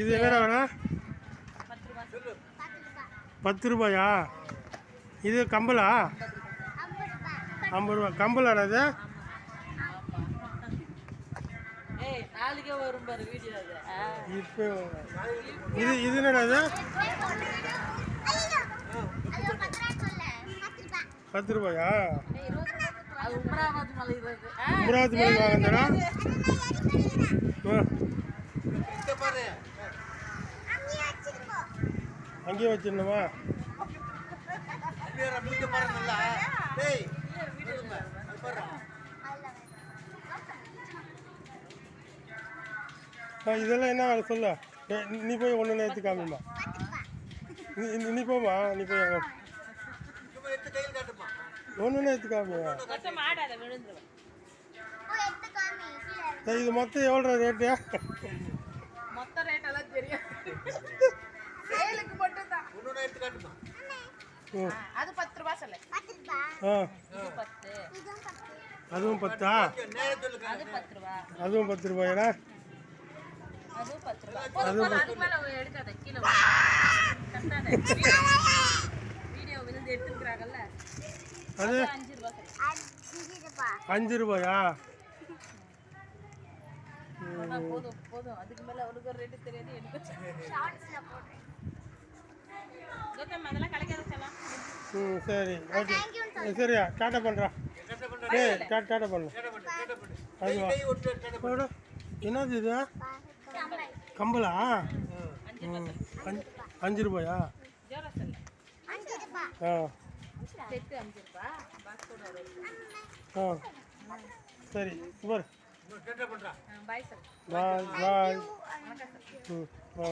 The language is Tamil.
இது என்னடா வேணும்? பத்து ரூபாய்? ரூபாயா இது கம்பலா ஐம்பது ரூபா கம்பலாடா இது. இப்போ இது இது என்னடா இது? பத்து ரூபாயா? அமராவதி மலை வாங்கினா அங்கேயே வச்சிடணுமா? இதெல்லாம் என்ன வேலை? சொல்ல. நீ- போய் ஒன்று எடுத்து காமிமா நீ நீ- போமா நீ போய் ஒன்று எடுத்து காமியா இது மொத்தம் எவ்வளோ ரேட்டு மொத்த ரேட் எல்லாம் தெரியும் சேலுக்கு மட்டும் தான் அது பத்து ரூபாய் சொல்லு அதுவும் பத்தா? அது பத்து ரூபா. அதுவும் பத்து ரூபாயா அதுவும் பத்து ரூபா. எடுத்துக்கிறாங்கல்ல அது? அஞ்சு ரூபா சொல்லு அஞ்சு ரூபாயா? சொன்னா போதும் போதும். அதுக்கு மேல அவனுக்கு ஒரு ரேட்டு தெரியாது எனக்கு. கௌதம் அதெல்லாம் கலைக்காத செல்லாம் ம் சரி ஓகே. சரியா டாட்டா பண்ணுறா ஏய் டாட்டா டாட்டா பண்ணு அதுவா. என்னது இது? கம்பலா அஞ்சு ரூபாயா? ஜோரா சொல்லு ஆ. செட்டு அஞ்சு ரூபா பாக்ஸோட ஆ சரி பாரு பாய் சொல்லு. பாய் பாய். ம் ஆ.